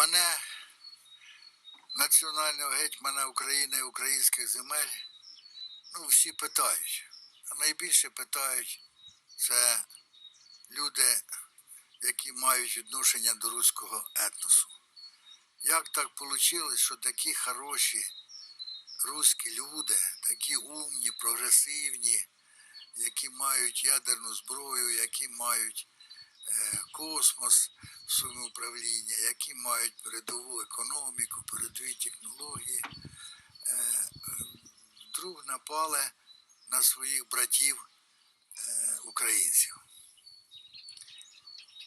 Мене, національного гетьмана України і українських земель, ну, всі питають. А найбільше питають це люди, які мають відношення до руського етносу. Як так вийшло, що такі хороші руські люди, такі умні, прогресивні, які мають ядерну зброю, які мають е, космос в своєму управління, які мають передову економіку, передові технології, е, е, вдруг напали на своїх братів е, українців.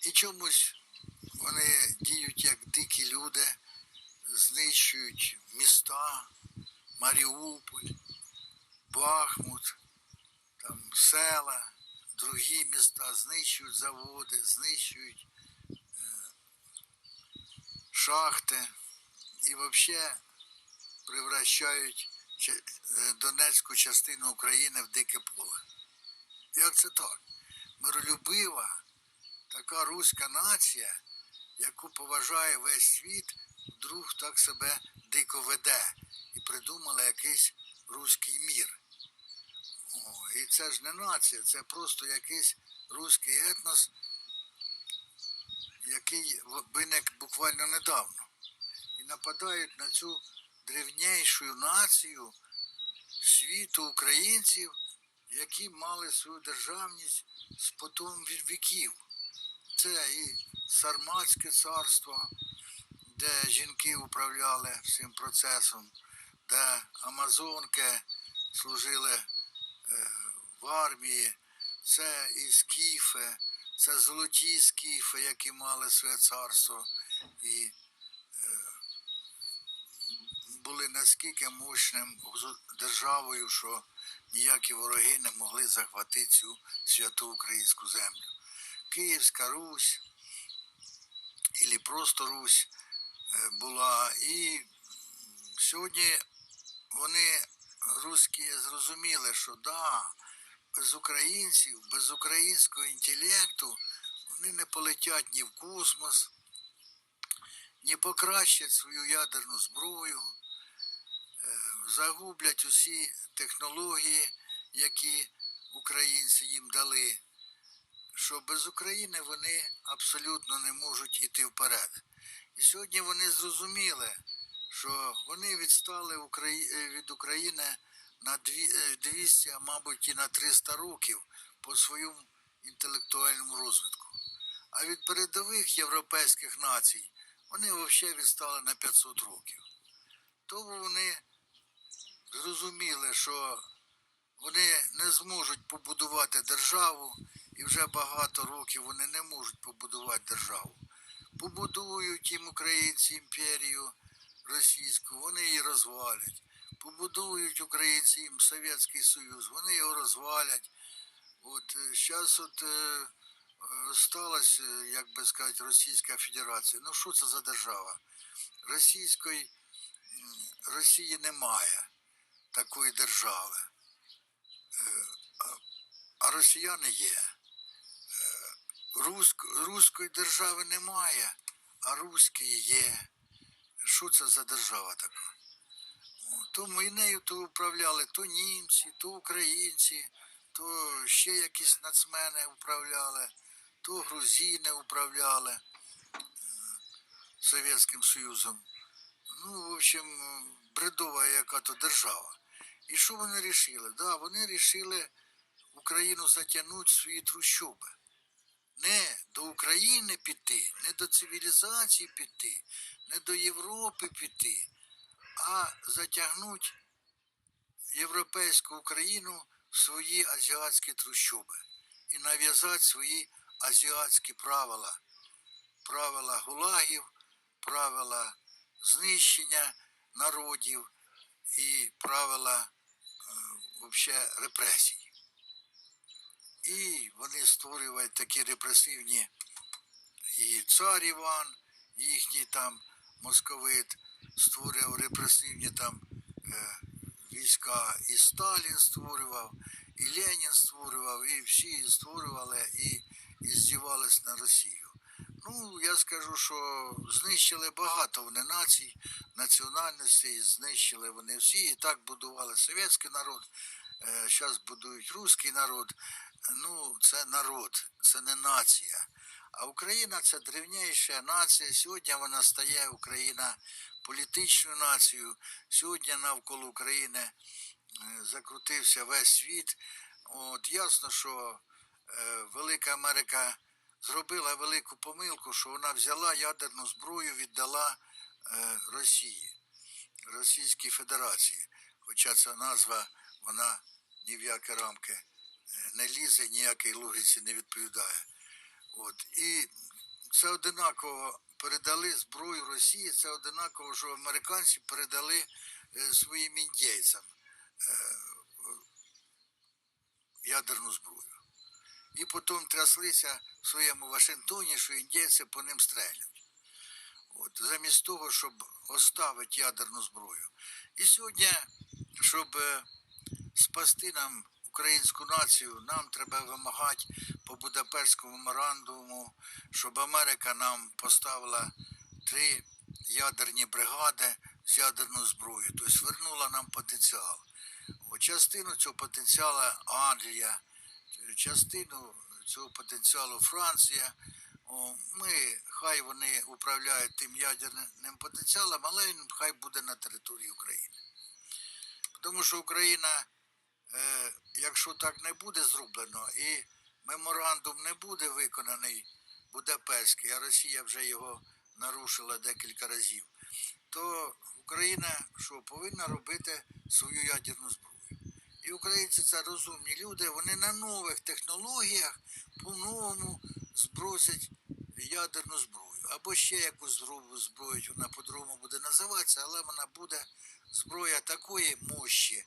І чомусь вони діють як дикі люди, знищують міста, Маріуполь, Бахмут, там села, другі міста, знищують заводи, знищують шахти і взагалі превращають е, Донецьку частину України в дике поле. Як це так? Миролюбива, така руська нація, яку поважає весь світ, вдруг так себе дико веде і придумала якийсь руський мір. О, і це ж не нація, це просто якийсь руський етнос, який виник буквально недавно. І нападають на цю древнішу націю світу українців, які мали свою державність спотом від віків. Це і Сарматське царство, де жінки управляли всім процесом, де Амазонки служили е, в армії, це і скіфи, це золоті скіфи, які мали своє царство і е, були наскільки мощним державою, що ніякі вороги не могли захватити цю святу українську землю. Київська Русь, і просто Русь е, була. І сьогодні вони, русські, зрозуміли, що да, без українців, без українського інтелекту вони не полетять ні в космос, ні покращать свою ядерну зброю, е, загублять усі технології, які українці їм дали що без України вони абсолютно не можуть йти вперед. І сьогодні вони зрозуміли, що вони відстали е, від України на е, 200, а мабуть і на 300 років по своєму інтелектуальному розвитку. А від передових європейських націй вони взагалі відстали на 500 років. Тому вони зрозуміли, що вони не зможуть побудувати державу, і вже багато років вони не можуть побудувати державу. Побудують їм українці імперію російську, вони її розвалять. Побудують українці їм Совєтський Союз, вони його розвалять. От зараз от е, е, сталася, як би сказати, Російська Федерація. Ну що це за держава? Російської Росії немає такої держави. Е, а- росіяни є. Е, Руск, руської держави немає, а руські є. Що це за держава така? То нею то управляли то німці, то українці, то ще якісь нацмени управляли, то грузини управляли е, Совєтським Союзом. Ну, в общем, бредова яка то держава. І що вони рішили? Да, вони рішили Україну затягнути свої трущоби. Не до України піти, не до цивілізації піти, не до Європи піти, а затягнути європейську Україну в свої азіатські трущоби і нав'язати свої азіатські правила, правила гулагів, правила знищення народів і правила е, вообще репресій. І вони створюють такі репресивні і цар Іван, їхній там московит, створював репресивні там е, війська, і Сталін створював, і Ленін створював, і всі створювали і, і здівались на Росію. Ну, я скажу, що знищили багато вони націй, національностей, знищили вони всі. І так будували совєтський народ, зараз будують русський народ. Ну, це народ, це не нація. А Україна це древніша нація. Сьогодні вона стає Україна політичною нацією. Сьогодні навколо України е, закрутився весь світ. От ясно, що е, Велика Америка зробила велику помилку, що вона взяла ядерну зброю, віддала е, Росії, Російській Федерації. Хоча ця назва вона ні в які рамки не лізе, ніякій логіці не відповідає. От. І це одинаково передали зброю Росії, це одинаково, що американці передали е, своїм індійцям е, ядерну зброю. І потім тряслися в своєму Вашингтоні, що індійці по ним стрелять. От, замість того, щоб оставити ядерну зброю. І сьогодні, щоб е, спасти нам українську націю, нам треба вимагати по Будапештському меморандуму, щоб Америка нам поставила три ядерні бригади з ядерною зброєю, тобто вернула нам потенціал. Частину цього потенціалу Англія, частину цього потенціалу Франція. Ми, хай вони управляють тим ядерним потенціалом, але він хай буде на території України. Тому що Україна, якщо так не буде зроблено, і меморандум не буде виконаний Будапештський, а Росія вже його нарушила декілька разів, то Україна що повинна робити свою ядерну зброю. І українці це розумні люди, вони на нових технологіях по-новому збросять ядерну зброю. Або ще якусь зброю вона по-другому буде називатися, але вона буде зброя такої мощі, е,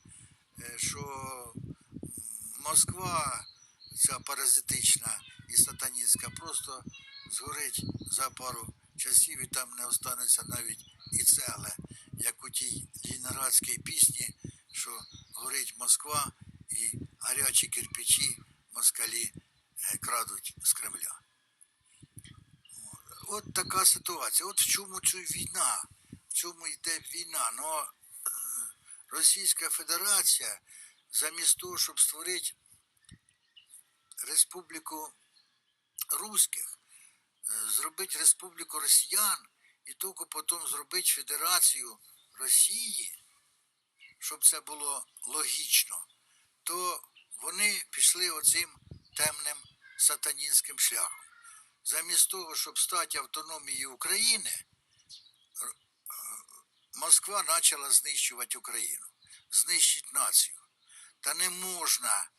що Москва, ця паразитична і сатаністська, просто згорить за пару часів і там не останеться навіть і цегле, як у тій лінградській пісні, що горить Москва і гарячі кирпичі москалі е, крадуть з Кремля. От така ситуація. От в чому ця війна, в чому йде війна. Ну, е, Російська Федерація, замість того, щоб створити республіку русських, е, зробити республіку росіян і тільки потім зробити Федерацію Росії, щоб це було логічно, то вони пішли оцим темним сатанінським шляхом. Замість того, щоб стати автономією України, Москва почала знищувати Україну, знищити націю. Та не можна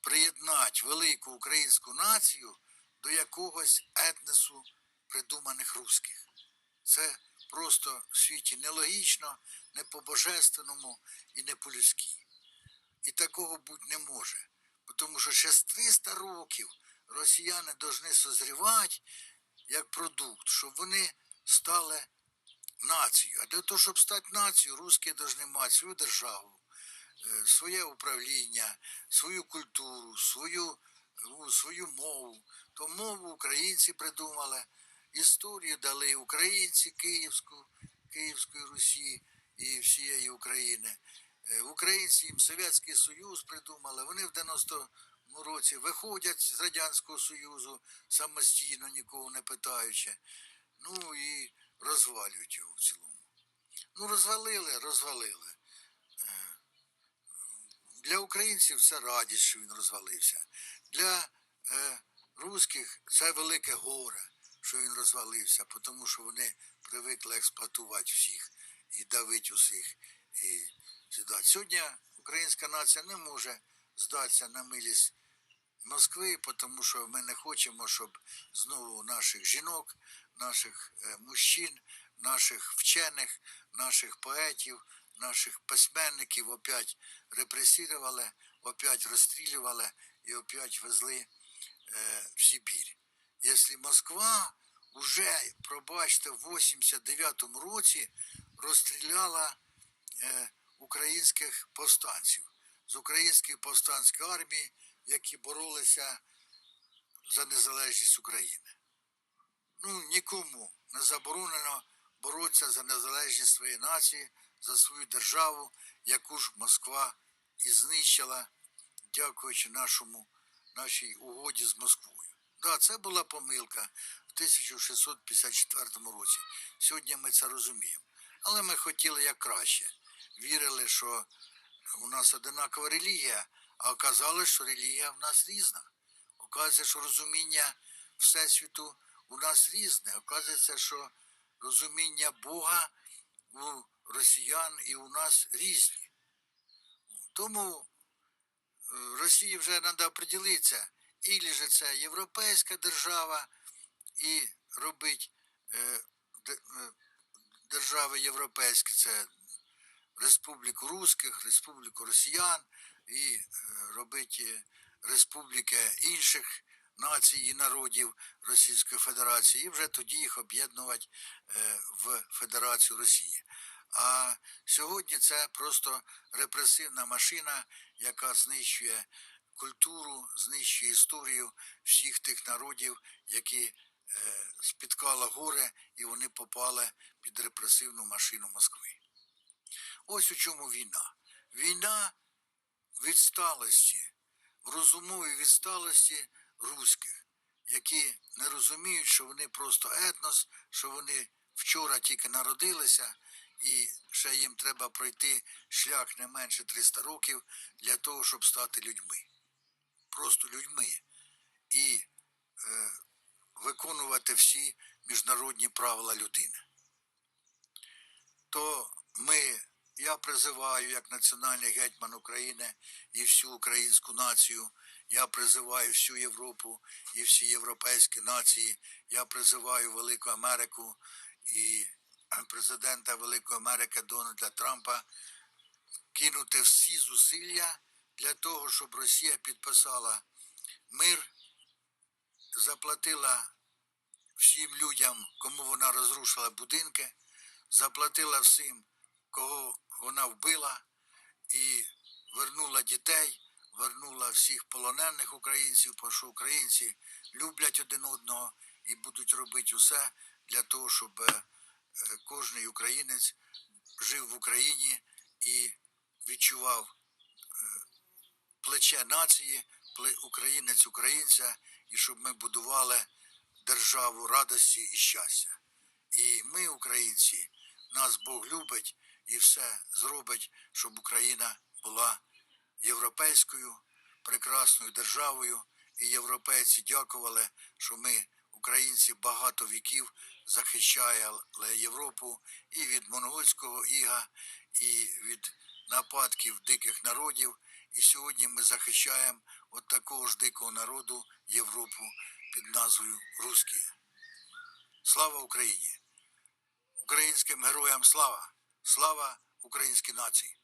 приєднати велику українську націю до якогось етносу придуманих русських. Це просто в світі нелогічно, не по-божественному і не по-людськи. І такого бути не може. Тому що ще з 300 років росіяни повинні созрівати як продукт, щоб вони стали нацією. А для того, щоб стати нацією, русські повинні мати свою державу, е, своє управління, свою культуру, свою, ну, свою мову. То мову українці придумали, історію дали українці Київську, Київської Русі і всієї України. Е, Українці їм Совєтський Союз придумали. Вони в 90-му році виходять з Радянського Союзу самостійно, нікого не питаючи. Ну і розвалюють його в цілому. Ну, розвалили, розвалили. Е, Для українців це радість, що він розвалився. Для е, русських це велике горе, що він розвалився, тому що вони привикли експлуатувати всіх і давити усіх. І. Сьогодні українська нація не може здатися на милість Москви, тому що ми не хочемо, щоб знову наших жінок, наших е, мужчин, наших вчених, наших поетів, наших письменників опять репресірували, опять розстрілювали і опять везли е, в Сибір. Якщо Москва вже, пробачте, в 89-му році розстріляла е, українських повстанців з української повстанської армії, які боролися за незалежність України. Ну, нікому не заборонено боротися за незалежність своєї нації, за свою державу, яку ж Москва і знищила, дякуючи нашому, нашій угоді з Москвою. Да, це була помилка в 1654 році. Сьогодні ми це розуміємо. Але ми хотіли як краще. Вірили, що у нас одинакова релігія, а оказалось, що релігія в нас різна. Оказується, що розуміння Всесвіту у нас різне. Оказується, що розуміння Бога у росіян і у нас різні. Тому е, Росії вже треба приділитися, ілі же це європейська держава і робить е, е, держави європейські, це Республіку Руських, Республіку Росіян і робить республіки інших націй і народів Російської Федерації, і вже тоді їх об'єднувати е, в Федерацію Росії. А сьогодні це просто репресивна машина, яка знищує культуру, знищує історію всіх тих народів, які е, спіткало горе, і вони попали під репресивну машину Москви. Ось у чому війна. Війна відсталості, розумової відсталості руських, які не розуміють, що вони просто етнос, що вони вчора тільки народилися, і ще їм треба пройти шлях не менше 300 років для того, щоб стати людьми. Просто людьми. І е, виконувати всі міжнародні правила людини. То ми, я призиваю як національний гетьман України і всю українську націю, я призиваю всю Європу і всі європейські нації, я призиваю Велику Америку і президента Великої Америки Дональда Трампа кинути всі зусилля для того, щоб Росія підписала мир, заплатила всім людям, кому вона розрушила будинки, заплатила всім, кого вона вбила, і вернула дітей, вернула всіх полонених українців, бо що українці люблять один одного і будуть робити усе для того, щоб е, кожний українець жив в Україні і відчував плече нації, українець українця, і щоб ми будували державу радості і щастя. І ми, українці, нас Бог любить і все зробить, щоб Україна була європейською прекрасною державою. І європейці дякували, що ми, українці, багато віків захищали Європу і від монгольського іга, і від нападків диких народів. І сьогодні ми захищаємо от такого ж дикого народу Європу під назвою Русські. Слава Україні! Українським героям слава! Слава українській нації!